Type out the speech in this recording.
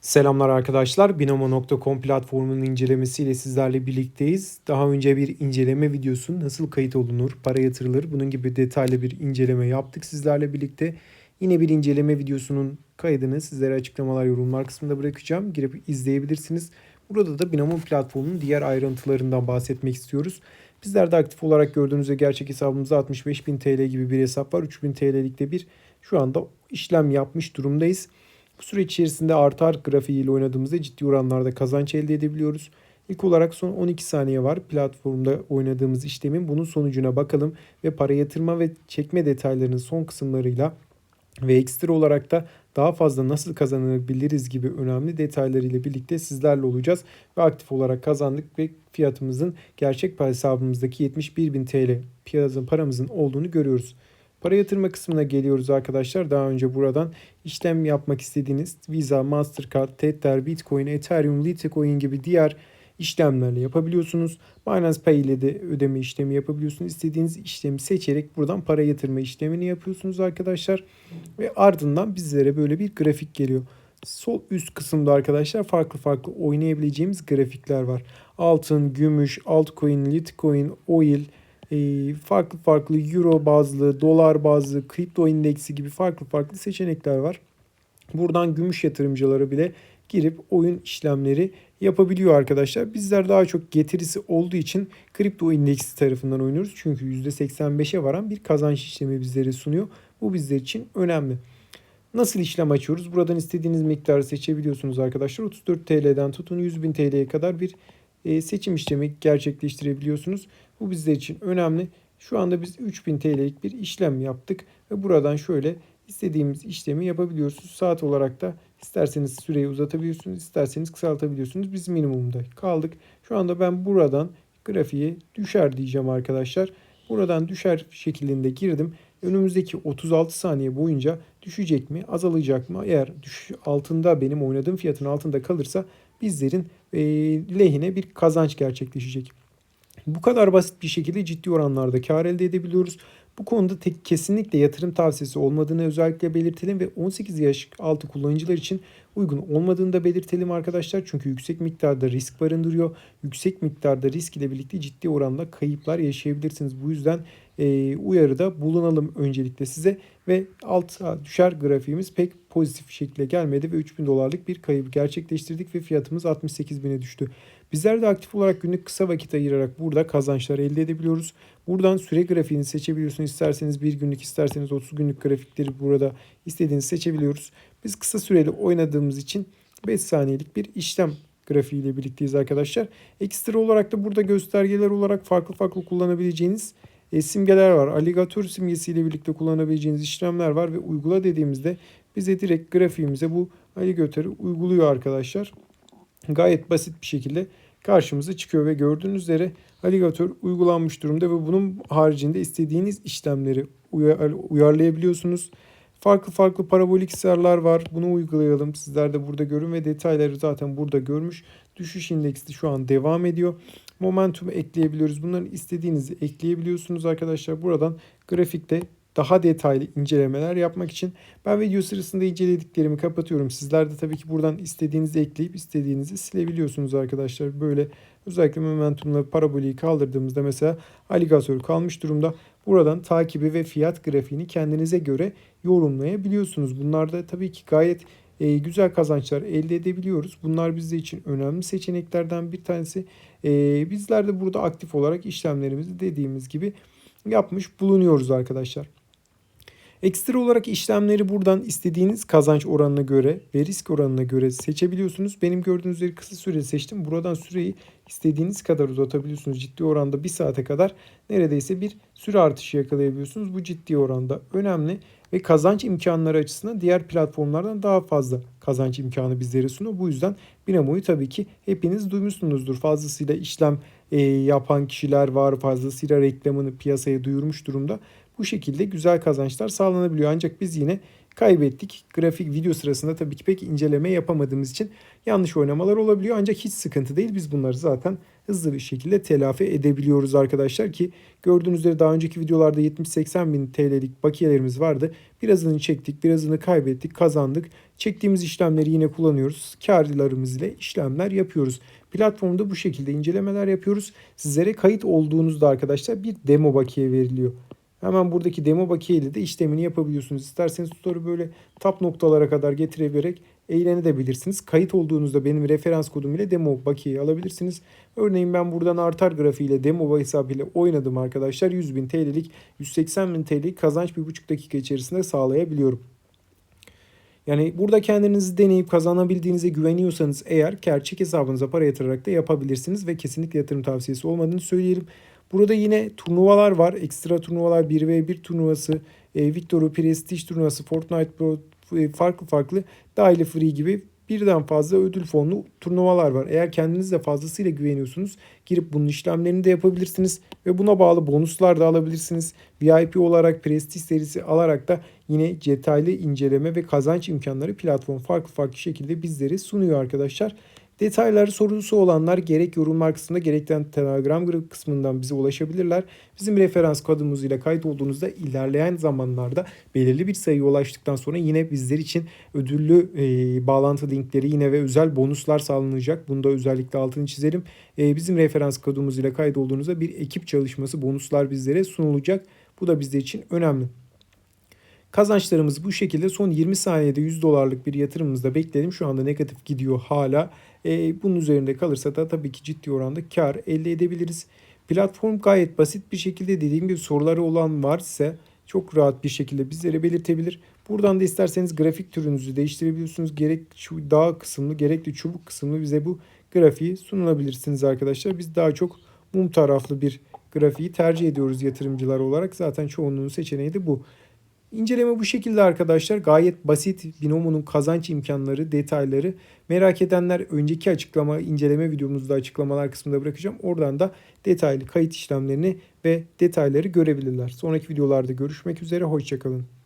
Selamlar arkadaşlar. Binomo.com platformunun incelemesiyle sizlerle birlikteyiz. Daha önce bir inceleme videosu nasıl kayıt olunur, para yatırılır bunun gibi detaylı bir inceleme yaptık sizlerle birlikte. Yine bir inceleme videosunun kaydını sizlere açıklamalar, yorumlar kısmında bırakacağım. Girip izleyebilirsiniz. Burada da Binomo platformunun diğer ayrıntılarından bahsetmek istiyoruz. Bizler de aktif olarak gördüğünüzde gerçek hesabımızda 65.000 TL gibi bir hesap var. 3.000 TL'likte bir şu anda işlem yapmış durumdayız. Bu süre içerisinde artar grafiğiyle oynadığımızda ciddi oranlarda kazanç elde edebiliyoruz. İlk olarak son 12 saniye var platformda oynadığımız işlemin. Bunun sonucuna bakalım ve para yatırma ve çekme detaylarının son kısımlarıyla ve ekstra olarak da daha fazla nasıl kazanabiliriz gibi önemli detaylarıyla birlikte sizlerle olacağız. Ve aktif olarak kazandık ve fiyatımızın gerçek hesabımızdaki 71.000 TL piyasa paramızın olduğunu görüyoruz. Para yatırma kısmına geliyoruz arkadaşlar. Daha önce buradan işlem yapmak istediğiniz Visa, Mastercard, Tether, Bitcoin, Ethereum, Litecoin gibi diğer işlemlerle yapabiliyorsunuz. Binance Pay ile de ödeme işlemi yapabiliyorsunuz. İstediğiniz işlemi seçerek buradan para yatırma işlemini yapıyorsunuz arkadaşlar. Ve ardından bizlere böyle bir grafik geliyor. Sol üst kısımda arkadaşlar farklı farklı oynayabileceğimiz grafikler var. Altın, gümüş, altcoin, Litecoin, oil, farklı farklı euro bazlı, dolar bazlı, kripto indeksi gibi farklı farklı seçenekler var. Buradan gümüş yatırımcıları bile girip oyun işlemleri yapabiliyor arkadaşlar. Bizler daha çok getirisi olduğu için kripto indeksi tarafından oynuyoruz. Çünkü %85'e varan bir kazanç işlemi bizlere sunuyor. Bu bizler için önemli. Nasıl işlem açıyoruz? Buradan istediğiniz miktarı seçebiliyorsunuz arkadaşlar. 34 TL'den tutun 100 bin TL'ye kadar bir e, seçim işlemi gerçekleştirebiliyorsunuz. Bu bizler için önemli. Şu anda biz 3000 TL'lik bir işlem yaptık ve buradan şöyle istediğimiz işlemi yapabiliyorsunuz. Saat olarak da isterseniz süreyi uzatabiliyorsunuz, isterseniz kısaltabiliyorsunuz. Biz minimumda kaldık. Şu anda ben buradan grafiğe düşer diyeceğim arkadaşlar. Buradan düşer şeklinde girdim. Önümüzdeki 36 saniye boyunca düşecek mi, azalacak mı? Eğer düş altında benim oynadığım fiyatın altında kalırsa bizlerin e, lehine bir kazanç gerçekleşecek. Bu kadar basit bir şekilde ciddi oranlarda kar elde edebiliyoruz. Bu konuda tek kesinlikle yatırım tavsiyesi olmadığını özellikle belirtelim ve 18 yaş altı kullanıcılar için uygun olmadığını da belirtelim arkadaşlar. Çünkü yüksek miktarda risk barındırıyor. Yüksek miktarda risk ile birlikte ciddi oranda kayıplar yaşayabilirsiniz. Bu yüzden e, uyarıda bulunalım öncelikle size ve alta düşer grafiğimiz pek pozitif şekilde gelmedi ve 3000 dolarlık bir kayıp gerçekleştirdik ve fiyatımız 68 bine düştü. Bizler de aktif olarak günlük kısa vakit ayırarak burada kazançlar elde edebiliyoruz. Buradan süre grafiğini seçebiliyorsunuz. İsterseniz bir günlük isterseniz 30 günlük grafikleri burada istediğinizi seçebiliyoruz. Biz kısa süreli oynadığımız için 5 saniyelik bir işlem grafiğiyle birlikteyiz arkadaşlar. Ekstra olarak da burada göstergeler olarak farklı farklı kullanabileceğiniz e, simgeler var. Aligatör simgesiyle birlikte kullanabileceğiniz işlemler var ve uygula dediğimizde bize direkt grafiğimize bu aligatörü uyguluyor arkadaşlar. Gayet basit bir şekilde karşımıza çıkıyor ve gördüğünüz üzere aligatör uygulanmış durumda ve bunun haricinde istediğiniz işlemleri uyar, uyarlayabiliyorsunuz. Farklı farklı parabolik sırlar var. Bunu uygulayalım. Sizler de burada görün ve detayları zaten burada görmüş. Düşüş indeksi şu an devam ediyor. Momentum ekleyebiliyoruz. Bunların istediğinizi ekleyebiliyorsunuz arkadaşlar. Buradan grafikte daha detaylı incelemeler yapmak için ben video sırasında incelediklerimi kapatıyorum. Sizler de tabii ki buradan istediğinizi ekleyip istediğinizi silebiliyorsunuz arkadaşlar. Böyle özellikle momentumla paraboliyi kaldırdığımızda mesela aligatör kalmış durumda. Buradan takibi ve fiyat grafiğini kendinize göre yorumlayabiliyorsunuz. Bunlar da tabii ki gayet e, güzel kazançlar elde edebiliyoruz. Bunlar bizler için önemli seçeneklerden bir tanesi. E, bizler de burada aktif olarak işlemlerimizi dediğimiz gibi yapmış bulunuyoruz arkadaşlar. Ekstra olarak işlemleri buradan istediğiniz kazanç oranına göre ve risk oranına göre seçebiliyorsunuz. Benim gördüğünüz üzere kısa süre seçtim. Buradan süreyi istediğiniz kadar uzatabiliyorsunuz. Ciddi oranda bir saate kadar neredeyse bir süre artışı yakalayabiliyorsunuz. Bu ciddi oranda önemli ve kazanç imkanları açısından diğer platformlardan daha fazla kazanç imkanı bizlere sunuyor. Bu yüzden Binamo'yu tabii ki hepiniz duymuşsunuzdur. Fazlasıyla işlem e, yapan kişiler var. Fazlasıyla reklamını piyasaya duyurmuş durumda. Bu şekilde güzel kazançlar sağlanabiliyor. Ancak biz yine kaybettik. Grafik video sırasında tabii ki pek inceleme yapamadığımız için yanlış oynamalar olabiliyor. Ancak hiç sıkıntı değil. Biz bunları zaten hızlı bir şekilde telafi edebiliyoruz arkadaşlar ki gördüğünüz üzere daha önceki videolarda 70-80 bin TL'lik bakiyelerimiz vardı. Birazını çektik, birazını kaybettik, kazandık. Çektiğimiz işlemleri yine kullanıyoruz. Karlarımız ile işlemler yapıyoruz. Platformda bu şekilde incelemeler yapıyoruz. Sizlere kayıt olduğunuzda arkadaşlar bir demo bakiye veriliyor. Hemen buradaki demo bakiye ile de işlemini yapabiliyorsunuz. İsterseniz tutarı böyle tap noktalara kadar getirebilerek eğlenebilirsiniz. Kayıt olduğunuzda benim referans kodum ile demo bakiyeyi alabilirsiniz. Örneğin ben buradan artar grafiğiyle demo hesabıyla oynadım arkadaşlar. 100.000 TL'lik 180.000 TL'lik kazanç 1,5 dakika içerisinde sağlayabiliyorum. Yani burada kendinizi deneyip kazanabildiğinize güveniyorsanız eğer gerçek hesabınıza para yatırarak da yapabilirsiniz ve kesinlikle yatırım tavsiyesi olmadığını söyleyelim. Burada yine turnuvalar var. Ekstra turnuvalar 1v1 turnuvası, e, Victory Prestige turnuvası, Fortnite Pro e, farklı farklı dahili free gibi birden fazla ödül fonlu turnuvalar var. Eğer kendiniz de fazlasıyla güveniyorsunuz girip bunun işlemlerini de yapabilirsiniz ve buna bağlı bonuslar da alabilirsiniz. VIP olarak Prestige serisi alarak da yine detaylı inceleme ve kazanç imkanları platform farklı farklı şekilde bizlere sunuyor arkadaşlar. Detayları sorusu olanlar gerek yorumlar kısmında gerekten Telegram grup kısmından bize ulaşabilirler. Bizim referans kodumuz ile kayıt olduğunuzda ilerleyen zamanlarda belirli bir sayıya ulaştıktan sonra yine bizler için ödüllü e, bağlantı linkleri yine ve özel bonuslar sağlanacak. Bunu da özellikle altını çizelim. E, bizim referans kodumuz ile kayıt olduğunuzda bir ekip çalışması bonuslar bizlere sunulacak. Bu da bizler için önemli. Kazançlarımız bu şekilde son 20 saniyede 100 dolarlık bir yatırımımızda bekledim. Şu anda negatif gidiyor hala. E, bunun üzerinde kalırsa da tabii ki ciddi oranda kar elde edebiliriz. Platform gayet basit bir şekilde dediğim gibi soruları olan varsa çok rahat bir şekilde bizlere belirtebilir. Buradan da isterseniz grafik türünüzü değiştirebiliyorsunuz. Gerek şu dağ kısımlı gerekli çubuk kısımlı bize bu grafiği sunulabilirsiniz arkadaşlar. Biz daha çok mum taraflı bir grafiği tercih ediyoruz yatırımcılar olarak. Zaten çoğunluğun seçeneği de bu. İnceleme bu şekilde arkadaşlar. Gayet basit binomunun kazanç imkanları, detayları. Merak edenler önceki açıklama, inceleme videomuzda açıklamalar kısmında bırakacağım. Oradan da detaylı kayıt işlemlerini ve detayları görebilirler. Sonraki videolarda görüşmek üzere. Hoşçakalın.